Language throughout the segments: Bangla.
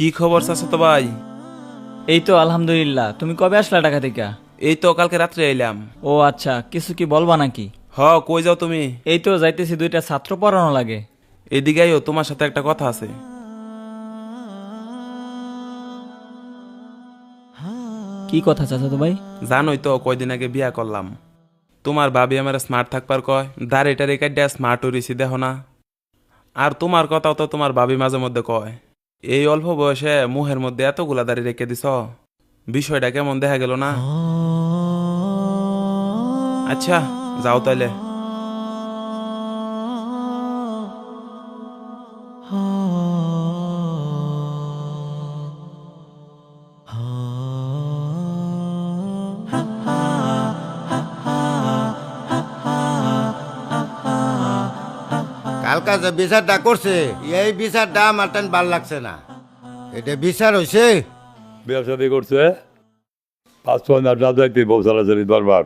কি খবর চাচা তো ভাই? এই তো আলহামদুলিল্লাহ। তুমি কবে আসলা ঢাকা থেকে? এই তো কালকে রাত্রে এলাম। ও আচ্ছা কিছু কি বলবা নাকি? হ কই যাও তুমি? এই তো যাইতেছি দুইটা ছাত্র পড়ানো লাগে। এদিকে আইও তোমার সাথে একটা কথা আছে। কি কথা চাচা তো ভাই? জানোই তো কয়দিন আগে বিয়া করলাম। তোমার ভাবি আমার স্মার্ট থাকবার কয় দাঁড়িটা রেখে দেয়া স্মার্ট হরিছি দেখো না। আর তোমার কথাও তো তোমার ভাবি মাঝে মধ্যে কয়। এই অল্প বয়সে মুহের মধ্যে এতগুলা দাড়ি রেখে দিছ? বিষয়টা কেমন দেখা গেল না? আচ্ছা যাও তাইলে। কালকা যে বিচারটা করছে এই বিচারটা আমার টান ভালো লাগছে না। এটা বিচার হয়েছে বিয়া শাদি করছে পাঁচ ছয় না না যাইতে বউ সারাসারি দরবার।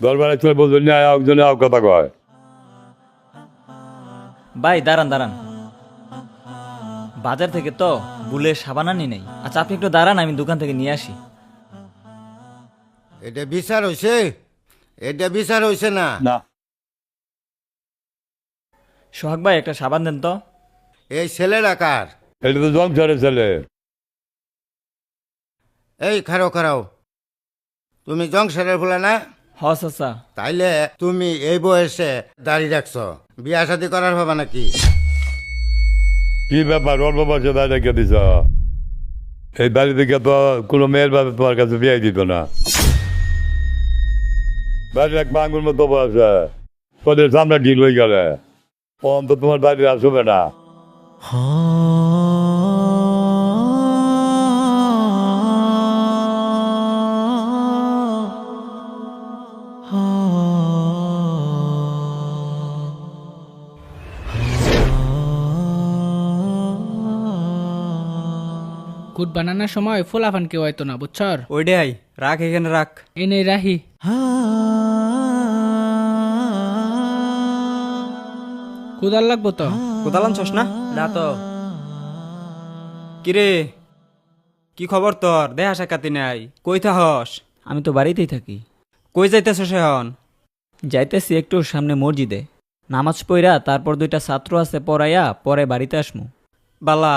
দরবারে চলে বলবেন না একজনে আও কথা কয়। ভাই দাঁড়ান দাঁড়ান। বাজার থেকে তো বুলের সাবান আনি নেই। আচ্ছা আপনি একটু দাঁড়ান আমি দোকান থেকে নিয়ে আসি। এটা বিচার হয়েছে এটা বিচার হয়েছে না। না। সোহাগ ভাই একটা সাবান দেন তো। এই ছেলের আকার এটা তো জংসারের ছেলে। এই খারাও খারাও তুমি জংশনের বলে না? হ চাচা তাইলে তুমি এই বয়সে দাড়ি রাখছ। বিয়া শাদি করার ভাবা নাকি? কি ব্যাপার? অল্প বয়সে দায় রেখে দিছ? এই বাড়ি থেকে তো কোনো মেয়ের বাবা তোমার কাছে বিয়ে দিত না। বাড়ির এক বাঙ্গুর মতো বয়সে। তোদের সামনে ঢিল হয়ে গেলে। কম তো তোমার বাড়িতে আসবে না। কুট বানানোর সময় ফুলাফান কেউ হয়তো না বুঝছর? ওইটাই রাখ এখানে রাখ। এনে রাহি। কুদার লাগবো তো? কোথাও আনছস না? না তো। কিরে? কি খবর তোর? দেহা সাক্ষাতি নাই। কই থাহস? আমি তো বাড়িতেই থাকি। কই যাইতেছস এখন? যাইতেছি একটু সামনে মসজিদে। নামাজ পড়া তারপর দুইটা ছাত্র আছে পড়াইয়া পরে বাড়িতে আসমু। বালা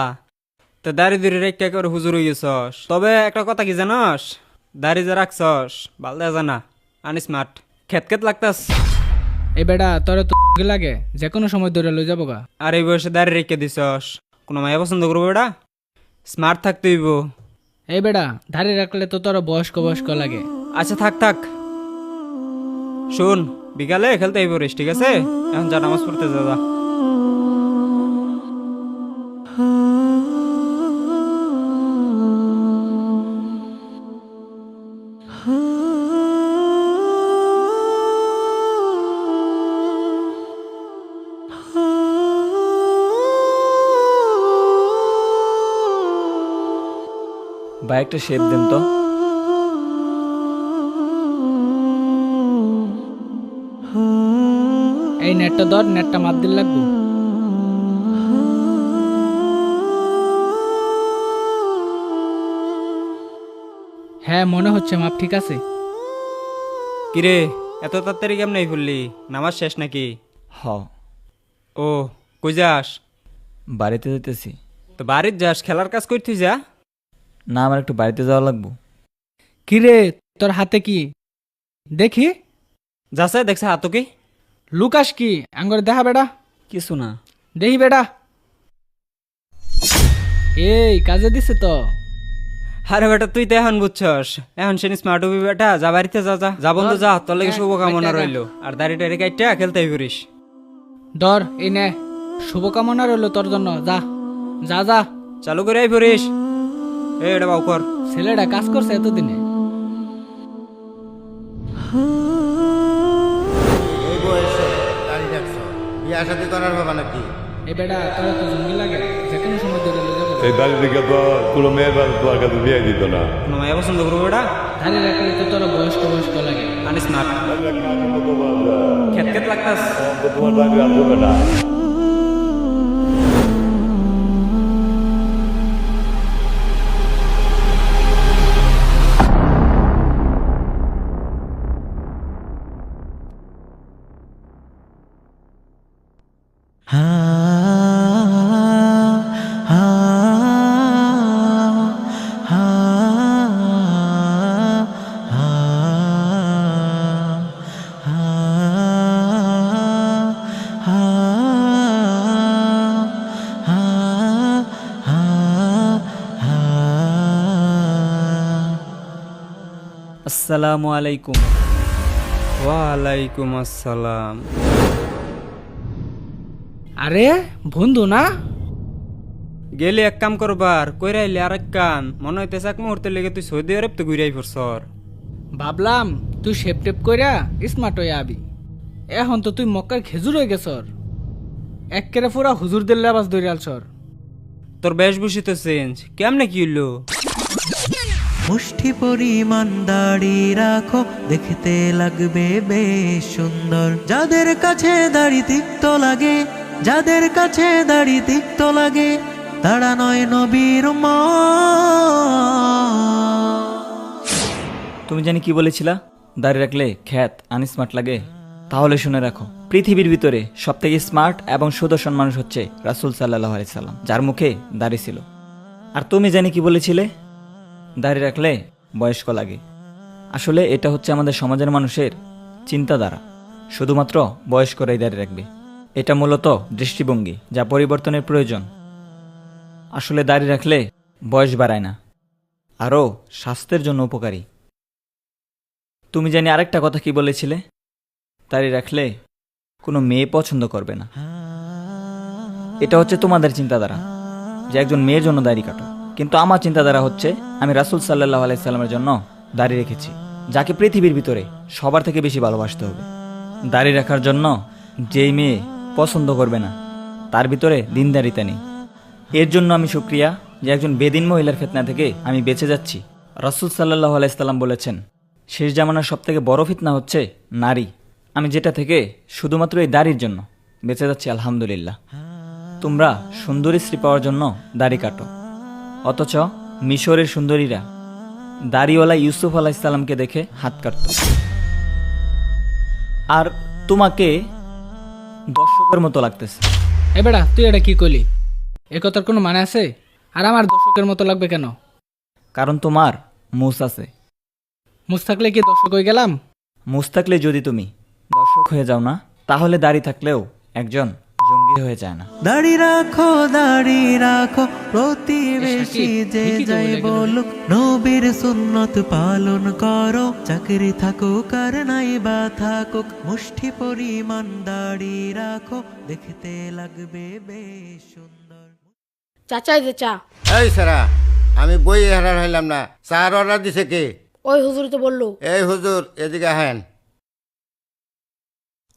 তো দাড়ি দুড়ি রেখে করে হুজুর হয়ে গেছস তবে একটা কথা কি জানস? দাড়ি যে রাখছস ভালো দেখা জানা। আনিস মাঠ খেত খেত লাগতাস এই বেটা তোর তো লাগে যে কোনো সময় ধরে লই যাব গা। আর এই বয়সে দাঁড়িয়ে রেখে দিছস। কোনো মায়া পছন্দ করব বেটা? স্মার্ট থাকতে হইব। এই বেটা ধারে রাখলে তো তোর বয়স্ক বয়স্ক লাগে। আচ্ছা থাক থাক। শুন বিকালে খেলতে হইব রেস ঠিক আছে? এখন যা নামাজ পড়তে যা। ভাই একটা শেপ দেন তো। এই নেটটা ধর নেটটা মাত দিল লাগবো। হ্যাঁ মনে হচ্ছে মাপ ঠিক আছে। কিরে এত তাড়াতাড়ি কেমন ফুললি নামাজ শেষ নাকি? হ। ও কই যাস? বাড়িতে যেতেছি তো বাড়ির যাস খেলার কাজ করতে যা। না আমার একটু বাড়িতে যাওয়া লাগবো। কিরে তোর হাতে কি? দেখি। যাচ্ছে দেখছে হাত কি লুকাস কি? আঙ্গর দেখা বেটা। কিছু না। দেখি বেটা। এই কাজে দিছে তো। আরে বেটা তুই তো এখন বুঝছস। এখন সে স্মার্ট হবি বেটা যা বাড়িতে যা যা। যা বন্ধু যা তোর লাগে শুভকামনা রইল। আর দাড়ি টাড়ি কাইটা খেলতে পারিস ধর এই নে। শুভকামনা রইল তোর জন্য যা। যা যা। চালু করে আই পড়িস এ এটা বাউ কর। ছেলেটা কাজ করছে এতদিনে। এই বয়সে দাড়ি রাখছ বিয়া শাদি করার ভাবা নাকি? বেটা তোর তো জঙ্গি লাগে। যে কোনো সময় ধরে লই যাব। এই বাড়ি থেকে তো কোনো মেয়ের বাবা তোমার কাছে বিয়ে দিত না। কোনো মায়া পছন্দ করব বেটা? ধারে রাখলে তো তোর বয়স্ক বয়স্ক লাগে। আনিস খেত খেত লাগতাস। তোমার আসবে আসসালামু আলাইকুম। ওয়ালাইকুম আসসালাম। আরে বন্ধু না? গেলে এক কাম করবার কইরা আইলি আর এক কাম। মনে হইতেছে এক মুহূর্তে লেগে তুই সৌদি আরব তো ঘুরাই পড়ছর ভাবলাম তুই শেপ টেপ কইরা স্মার্ট হয়ে আবি। এখন তো তুই মক্কার খেজুর হয়ে গেছর একেরে পুরা হুজুরদের লেবাস ধরে আলছর তোর বেশভূষি তো চেঞ্জ। কেমনে কি হইল? মুষ্টি পরিমাণ দাড়ি রাখো, দেখতে লাগবে বেশ সুন্দর। যাদের কাছে দাড়ি তিক্ত লাগে, যাদের কাছে দাড়ি তিক্ত লাগে, তারা নয় নবীর মা তুমি জানি কি বলেছিলা? দাঁড়িয়ে রাখলে খ্যাত, আনস্মার্ট লাগে। তাহলে শুনে রাখো, পৃথিবীর ভিতরে সব থেকে স্মার্ট এবং সুদর্শন মানুষ হচ্ছে রাসুল সাল্লাহ আলাইসাল্লাম যার মুখে দাড়ি ছিল। আর তুমি জানি কি বলেছিলে? দাড়ি রাখলে বয়স্ক লাগে। আসলে এটা হচ্ছে আমাদের সমাজের মানুষের চিন্তাধারা। শুধুমাত্র বয়স্করাই দাঁড়িয়ে রাখবে। এটা মূলত দৃষ্টিভঙ্গি, যা পরিবর্তনের প্রয়োজন। আসলে দাঁড়িয়ে রাখলে বয়স বাড়ায় না। আরও স্বাস্থ্যের জন্য উপকারী। তুমি জানি আরেকটা কথা কি বলেছিলে? দাঁড়িয়ে রাখলে কোনো মেয়ে পছন্দ করবে না। এটা হচ্ছে তোমাদের চিন্তাধারা, যে একজন মেয়ের জন্য দাঁড়িয়ে কাটো। কিন্তু আমার চিন্তাধারা হচ্ছে আমি রাসুল সাল্লাহ আলাইসাল্লামের জন্য দাড়ি রেখেছি, যাকে পৃথিবীর ভিতরে সবার থেকে বেশি ভালোবাসতে হবে। দাড়ি রাখার জন্য যেই মেয়ে পছন্দ করবে না, তার ভিতরে দিনদারিতা নেই। এর জন্য আমি সুক্রিয়া যে একজন বেদিন মহিলার ফেতনা থেকে আমি বেঁচে যাচ্ছি। রাসুল সাল্লাহ আলাইসাল্লাম বলেছেন, শেষ জামানার সব থেকে বড় ফিতনা হচ্ছে নারী। আমি যেটা থেকে শুধুমাত্র এই দাড়ির জন্য বেঁচে যাচ্ছি, আলহামদুলিল্লাহ। তোমরা সুন্দরী স্ত্রী পাওয়ার জন্য দাড়ি কাটো। অথচ মিশরের সুন্দরীরা দাড়িওয়ালা ইউসুফ আলাইসাল্লামকে দেখে হাত কাটত। আর তোমাকে দর্শকের মতো লাগতেছে। এ বেটা তুই এটা কি কইলি? এ কথার কোনো মানে আছে? আর আমার দর্শকের মতো লাগবে কেন? কারণ তোমার মুস আছে। মুখ থাকলে কি দর্শক হয়ে গেলাম? মুস থাকলে যদি তুমি দর্শক হয়ে যাও না তাহলে দাড়ি থাকলেও একজন হয়ে যায় না। দাড়ি রাখো দাড়ি রাখো প্রতিবেশী যে যাই বলে বলুক নবীর সুন্নত পালন করো। চাকরি থাকুক আর নাই বা থাকুক মুষ্টি পরিমাণ দাড়ি রাখো। দেখতে লাগবে বেশ সুন্দর। চাচা এই যে চা। এই সারা আমি বই হারার হইলাম না। চার অর্ডার দিছে কে? ওই হুজুর তো বলল। এই হুজুর এদিকে হেন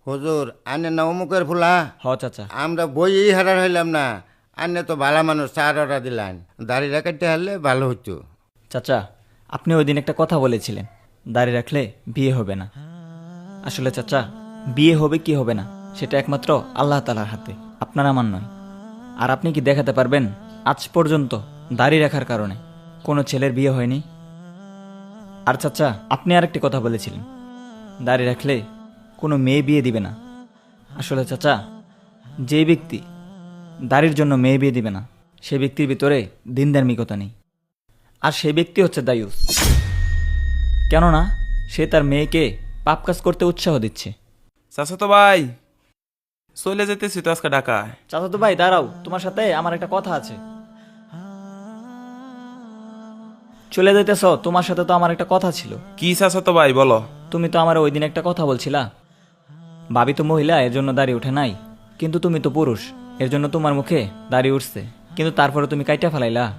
হুজুর আনে না অমুকের ফুলা? হ চাচা। আমরা বই এই হারার হইলাম না। আনে তো ভালো মানুষ চার অর্ডার দিলেন দাড়িটা কাটতে হারলে ভালো হতো চাচা আপনি ওই দিন একটা কথা বলেছিলেন। দাড়ি রাখলে বিয়ে হবে না। আসলে চাচা বিয়ে হবে কি হবে না সেটা একমাত্র আল্লাহ তালার হাতে আপনার আমার নয়। আর আপনি কি দেখাতে পারবেন আজ পর্যন্ত দাড়ি রাখার কারণে কোনো ছেলের বিয়ে হয়নি? আর চাচা আপনি আরেকটি কথা বলেছিলেন। দাড়ি রাখলে কোনো মেয়ে বিয়ে দিবে না। আসলে চাচা যে ব্যক্তি দাড়ির জন্য মেয়ে বিয়ে দিবে না সে ব্যক্তির ভিতরে দিন ধার্মিকতা নেই। আর সে ব্যক্তি হচ্ছে দায়ুস। কেননা সে তার মেয়েকে পাপ কাজ করতে উৎসাহ দিচ্ছে। চাচা তো ভাই চলে যেতেছি তো আজকে ঢাকায়। চাচা তো ভাই দাঁড়াও তোমার সাথে আমার একটা কথা আছে। চলে যেতেছ তোমার সাথে তো আমার একটা কথা ছিল। কি চাচা তো ভাই বলো। তুমি তো আমার ওই দিন একটা কথা বলছিলা। ভাবি তো মহিলা এর জন্য দাড়ি উঠে নাই। কিন্তু তুমি তো পুরুষ এর জন্য তোমার মুখে দাড়ি উঠছে। কিন্তু তারপরে তুমি কাইটা ফেলাইলা।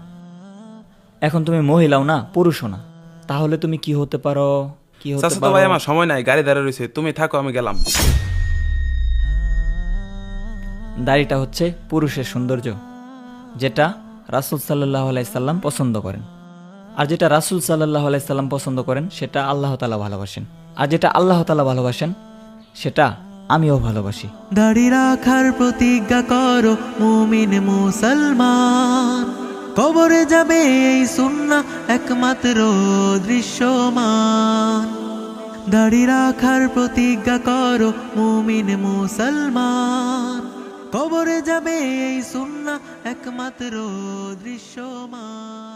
এখন তুমি মহিলাও না পুরুষও না। তাহলে তুমি কি হতে পারো? কি হতে চাচা তো পারো? ভাই আমার সময় নাই গাড়ি দাঁড়িয়ে রয়েছে তুমি থাকো আমি গেলাম। দাড়িটা হচ্ছে পুরুষের সৌন্দর্য যেটা রাসুল সাল্লাহ আলাইসাল্লাম পছন্দ করেন। আর যেটা রাসুল সাল্লাহ আলাইসাল্লাম পছন্দ করেন সেটা আল্লাহ তালা ভালোবাসেন। আর যেটা আল্লাহ তালা ভালোবাসেন সেটা আমিও ভালোবাসি। দাড়ি রাখার প্রতিজ্ঞা করো, মুমিন মুসলমান। কবরে যাবে এই সুন্না একমাত্র দৃশ্যমান। দাড়ি রাখার প্রতিজ্ঞা করো, মুমিন মুসলমান। কবরে যাবে এই সুন্না একমাত্র দৃশ্যমান।